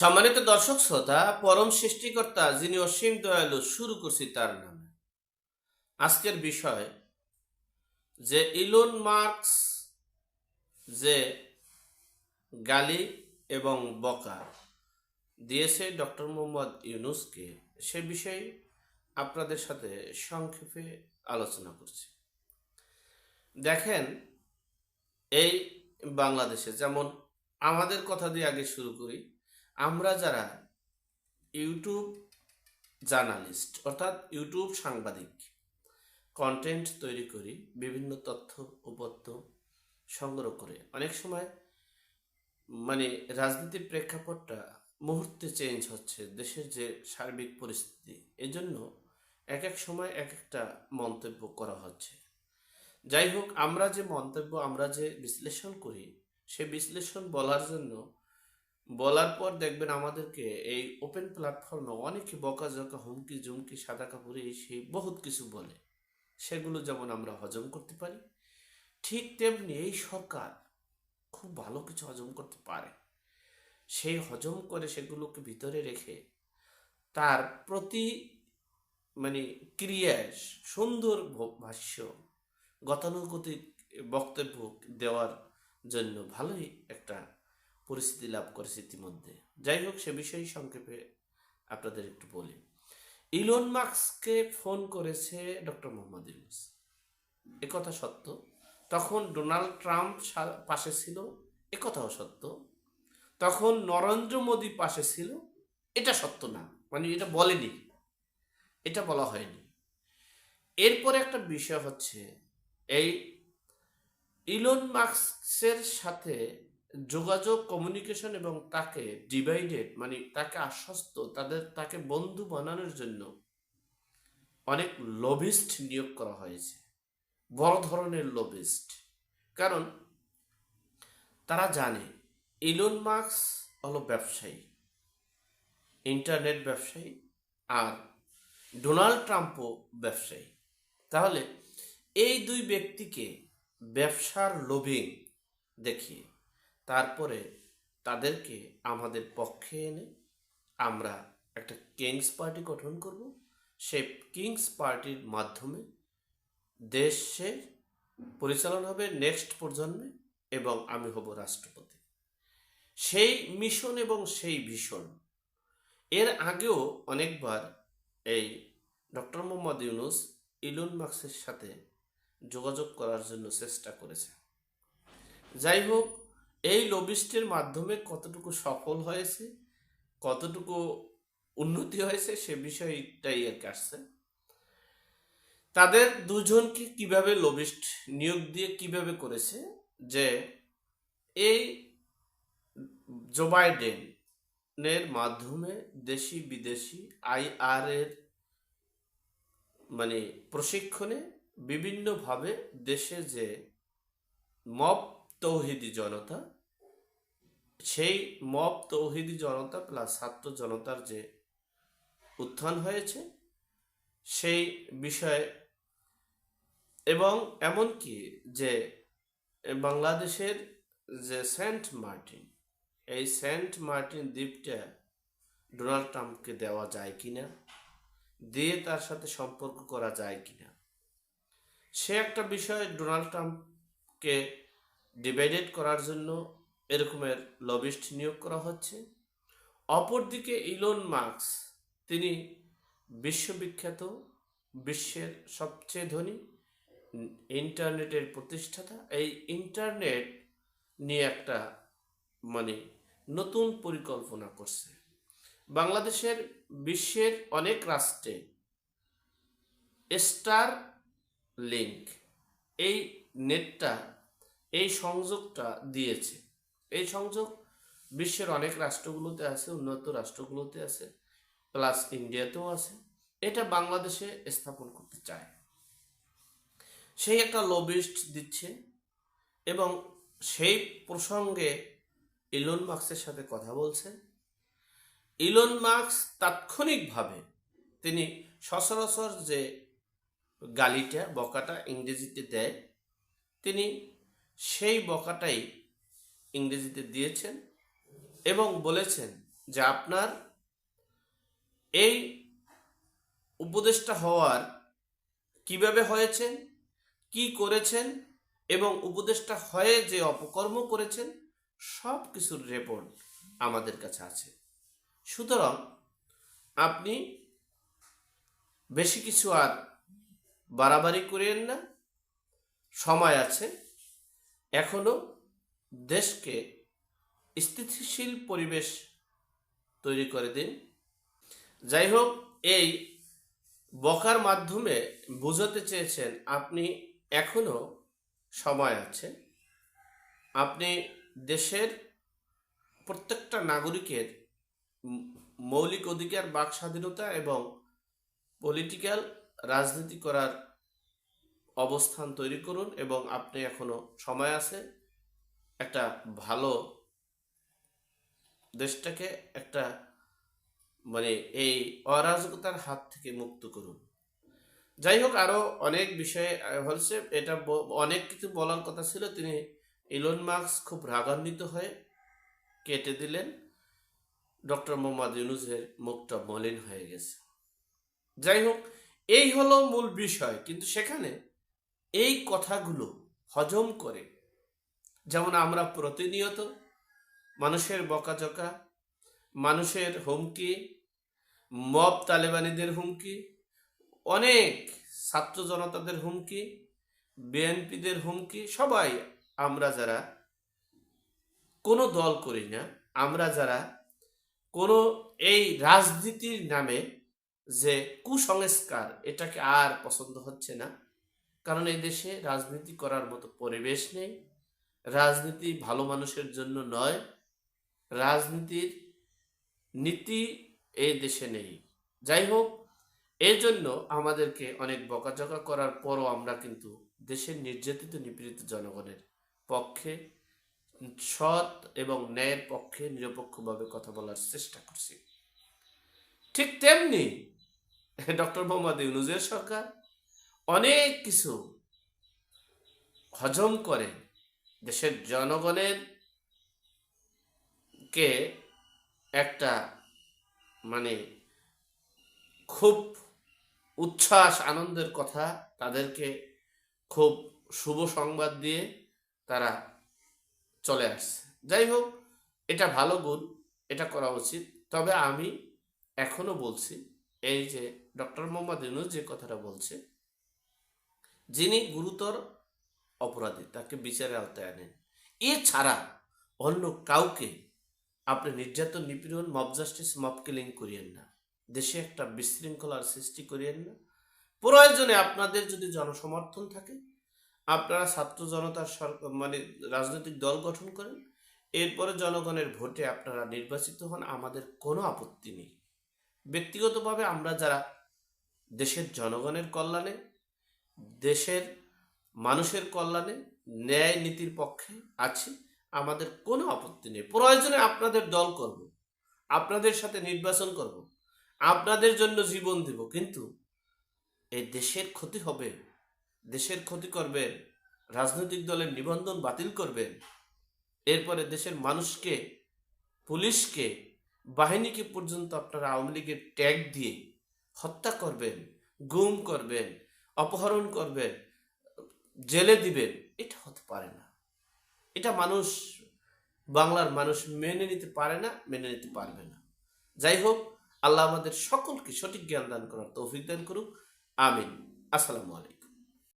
সম্মানিত দর্শক শ্রোতা, পরম সৃষ্টিকর্তা যিনি অসীম দয়ালু শুরু করছি তার নামে। আজকের বিষয় যে ইলন মার্কস যে গালি এবং বকা দিয়েছে ডক্টর মোহাম্মদ ইউনুসকে, সে বিষয়ে আপনাদের সাথে সংক্ষেপে আলোচনা করছি। দেখেন, এই বাংলাদেশে যেমন আমাদের কথা দিয়ে আগে শুরু করি আমরা যারা ইউটিউব জার্নালিস্ট, অর্থাৎ ইউটিউব সাংবাদিক কন্টেন্ট তৈরি করি, বিভিন্ন তথ্য উপত্য সংগ্রহ করে, অনেক সময় মানে রাজনীতির প্রেক্ষাপটটা মুহূর্তে চেঞ্জ হচ্ছে, দেশের যে সার্বিক পরিস্থিতি, এজন্য এক এক সময় এক একটা মন্তব্য করা হচ্ছে। যাই হোক, আমরা যে মন্তব্য, আমরা যে বিশ্লেষণ করি, সে বিশ্লেষণ বলার জন্য বলার পর দেখবেন আমাদেরকে এই ওপেন প্ল্যাটফর্মে অনেকে বকাঝকা, হুমকি জুমকি সাদা কাপড়ে এই সেই বহুত কিছু বলে। সেগুলো যেমন আমরা হজম করতে পারি, ঠিক তেমনি এই সরকার খুব ভালো কিছু হজম করতে পারে। সেই হজম করে সেগুলোকে ভিতরে রেখে তার প্রতি মানে ক্রিয়ায় সুন্দর ভাষ্য, গতানুগতিক বক্তব্য দেওয়ার জন্য ভালোই একটা পরিস্থিতি লাভ করেছে ইতিমধ্যে। যাই হোক, সে বিষয়ে সংক্ষেপে আপনাদের একটু বলি। ইলন মার্কসকে ফোন করেছে ডক্টর মোহাম্মদ ইউনুস। এ কথা সত্য। তখন ডোনাল্ড ট্রাম্প পাশে ছিল, এ কথাও সত্য। তখন নরেন্দ্র মোদী পাশে ছিল, এটা সত্য না। মানে এটা বলেনি। এটা বলা হয়নি। এরপরে একটা বিষয় হচ্ছে, এই ইলন মার্কসের সাথে যোগাযোগ কমিউনিকেশন এবং তাকে ডিভাইডেড মানে তাকে আশ্বস্ত, তাদের, তাকে বন্ধু বানানোর জন্য অনেক লবিস্ট নিয়োগ করা হয়েছে। বড় ধরনের লবিস্ট কারণ তারা জানে ইলন মার্কস হলো ব্যবসায়ী ইন্টারনেট ব্যবসায়ী আর ডোনাল্ড ট্রাম্পও ব্যবসায়ী। তাহলে এই দুই ব্যক্তিকে ব্যবসার লোভিং দেখিয়ে তারপরে তাদেরকে আমাদের পক্ষে এনে আমরা একটা কিংস পার্টি গঠন করব। সেই কিংস পার্টির মাধ্যমে দেশে পরিচালনা হবে নেক্সট প্রজন্মে এবং আমি হব রাষ্ট্রপতি। সেই মিশন এবং সেই ভীষণ, এর আগেও অনেকবার এই ডক্টর মোহাম্মদ ইউনুস ইলন মার্কসের সাথে যোগাযোগ করার জন্য চেষ্টা করেছে। যাই হোক এই লবিস্টের মাধ্যমে কতটুকু সফল হয়েছে, কতটুকু উন্নতি হয়েছে সে বিষয়টাই আর কি আসছে। তাদের দুজনকে কীভাবে লবিস্ট নিয়োগ দিয়ে কীভাবে করেছে যে এই জো বাইডেনের মাধ্যমে দেশি বিদেশি আইআর এর মানে প্রশিক্ষণে বিভিন্নভাবে দেশে যে মব তৌহিদি জনতা, সেই মব তৌহিদি জনতা প্লাস ছাত্র জনতার যে উত্থান হয়েছে, সেই বিষয়ে এবং এমনকি যে বাংলাদেশের যে সেন্ট মার্টিন, এই সেন্ট মার্টিন দ্বীপটা ডোনাল্ড ট্রাম্পকে দেওয়া যায় কিনা, দিয়ে তার সাথে সম্পর্ক করা যায় কিনা, সে একটা বিষয় ডোনাল্ড ট্রাম্পকে ডিভাইডেড করার জন্য এরকমের লবিস্ট নিয়োগ করা হচ্ছে। অপরদিকে ইলন মার্কস তিনি বিশ্ববিখ্যাত, বিশ্বের সবচেয়ে ধনী, ইন্টারনেটের প্রতিষ্ঠাতা। এই ইন্টারনেট নিয়ে একটা মানে নতুন পরিকল্পনা করছে। বাংলাদেশের বিশ্বের অনেক রাষ্ট্রে স্টার লিঙ্ক এই নেটটা এই সংযোগটা দিয়েছে। এই সংযোগ বিশ্বের অনেক রাষ্ট্রগুলোতে আছে, উন্নত রাষ্ট্রগুলোতে আছে প্লাস ইন্ডিয়াতেও আছে। এটা বাংলাদেশে স্থাপন করতে চায়। সেই একটা লবিস্ট দিচ্ছে এবং সেই প্রসঙ্গে ইলন মার্কসের সাথে কথা বলছেন ইলন মার্কস তাৎক্ষণিকভাবে তিনি সচরাচর যে গালিটা, বকাটা ইংরেজিতে দেয়, তিনি সেই বকাটাই ইংরেজিতে দিয়েছেন এবং বলেছেন যে আপনার এই উপদেষ্টা হওয়ার কীভাবে হয়েছেন, কি করেছেন এবং উপদেষ্টা হয়ে যে অপকর্ম করেছেন, সব কিছুর রেপোর্ট আমাদের কাছে আছে। সুতরাং আপনি বেশি কিছু আর বাড়াবাড়ি করেন না। সময় আছে। এখনও দেশকে স্থিতিশীল পরিবেশ তৈরি করে দিন। যাই হোক, এই বকার মাধ্যমে বোঝাতে চেয়েছেন আপনি এখনও সময় আছে। আপনি দেশের প্রত্যেকটা নাগরিকের মৌলিক অধিকার, বাক স্বাধীনতা এবং পলিটিক্যাল রাজনীতি করার অবস্থান তৈরি করুন এবং আপনি এখনও সময় আছে একটা ভালো দেশটাকে একটা মানে এই অরাজকতার হাত থেকে মুক্ত করুন। যাই হোক, আরও অনেক বিষয়ে হচ্ছে এটা অনেক কিছু বলার কথা ছিল। তিনি ইলন মার্কস খুব রাগান্বিত হয়ে কেটে দিলেন। ডক্টর মোহাম্মদ ইউনুসের মুখটা মলিন হয়ে গেছে। যাই হোক, এই হলো মূল বিষয়। কিন্তু সেখানে এই কথাগুলো হজম করে, যেমন আমরা প্রতিনিয়ত মানুষের বকাঝকা, মানুষের হুমকি, মব তালেবানিদের হুমকি, অনেক ছাত্র জনতাদের হুমকি, বিএনপিদের হুমকি, সবাই আমরা যারা কোনো দল করি না, আমরা যারা কোনো এই রাজনীতির নামে যে কুসংস্কার এটাকে আর পছন্দ হচ্ছে না কারণ এই দেশে রাজনীতি করার মতো পরিবেশ নেই। রাজনীতি ভালো মানুষের জন্য নয়। রাজনীতির নীতি এই দেশে নেই। যাই হোক এই জন্য আমাদেরকে অনেক বকাঝকা করার পরও আমরা কিন্তু দেশের নির্যাতিত, নিপীড়িত জনগণের পক্ষে সৎ এবং ন্যায়ের পক্ষে নিরপেক্ষভাবে কথা বলার চেষ্টা করছি। ঠিক তেমনি, ডক্টর মোহাম্মদ ইউনুজের সরকার অনেক কিছু হজম করে দেশের জনগণের কে একটা মানে খুব উচ্ছ্বাস, আনন্দের কথা তাদেরকে খুব শুভ সংবাদ দিয়ে তারা চলে আসছে। যাই হোক, এটা ভালো গুণ, এটা করা উচিত। তবে আমি এখনও বলছি, এই যে ডক্টর মোহাম্মদ ইউনুস যে কথাটা বলছে যিনি গুরুতর অপরাধী, তাকে বিচারের আওতায় আনেন। এছাড়া অন্য কাউকে আপনি নির্যাতন, নিপীড়ন, মব জাস্টিস, মব কিলিং করিয়েন না। দেশে একটা বিশৃঙ্খলার সৃষ্টি করিয়েন না। প্রয়োজনে আপনাদের যদি জনসমর্থন থাকে, আপনারা ছাত্র জনতার সরকার মানে রাজনৈতিক দল গঠন করেন। এরপরে জনগণের ভোটে আপনারা নির্বাচিত হন, আমাদের কোনো আপত্তি নেই। ব্যক্তিগতভাবে আমরা যারা দেশের জনগণের কল্যাণে দেশের মানুষের কল্যাণে, ন্যায় নীতির পক্ষে আছি, আমাদের কোনো আপত্তি নেই। প্রয়োজনে আপনাদের দল করব, আপনাদের সাথে নির্বাচন করব, আপনাদের জন্য জীবন দেব, কিন্তু এই দেশের ক্ষতি হবে, দেশের ক্ষতি করবেন, রাজনৈতিক দলের নিবন্ধন বাতিল করবেন, এরপরে দেশের মানুষকে, পুলিশকে, বাহিনীকে পর্যন্ত আপনারা আওয়ামী লীগের ট্যাগ দিয়ে হত্যা করবেন, গুম করবেন অপহরণ করবে, জেলে দিবেন এটা হতে পারে না। এটা মানুষ, বাংলার মানুষ মেনে নিতে পারে না, মেনে নিতে পারবে না। যাই হোক, আল্লাহ আমাদের সকলকে সঠিক জ্ঞান দান করার তৌফিক দান করুক। আমিন। আসসালামু আলাইকুম।